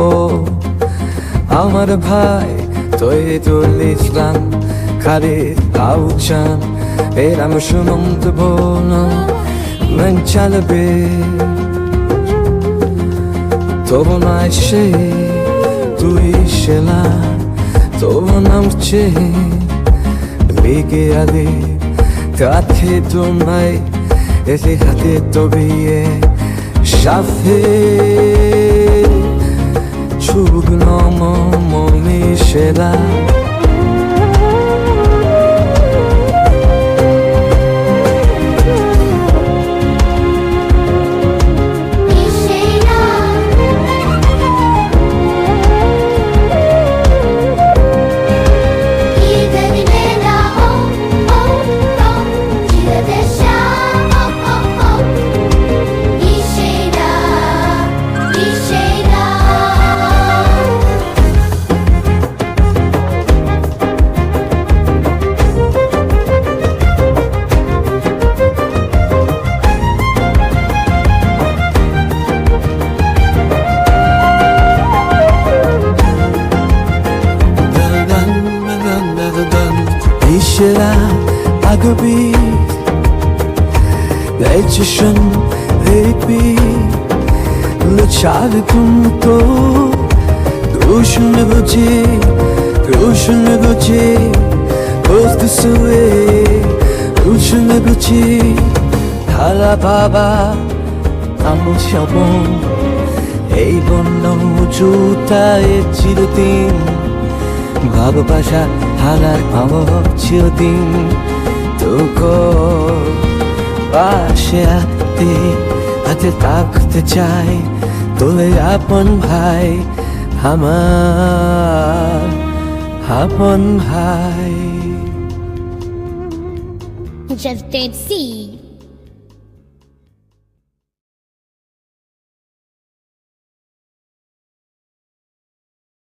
পো আমার ভাই তৈ তুলিস রাম খালি আউচান এরাম সুমন্ত বোন, মন চালবে। সে তুই শেলা তবু নামছে লিগে আদি কাছে তোমায়, এসে হাতে তবিয়ে সাফে। 学吧。Momişela İşler agabi Leçişin repi Leçal kumto Duşun buci Duşun buci Kostu suwe Duşun buci Hala baba Amo şabon এই বন্য জুতায় চিরদিন ভালোবাসা হালার পাবো চিরদিন তোকে পাশে আতে হাতে থাকতে চাই তোলে আপন ভাই, আমার আপন ভাই Just did see.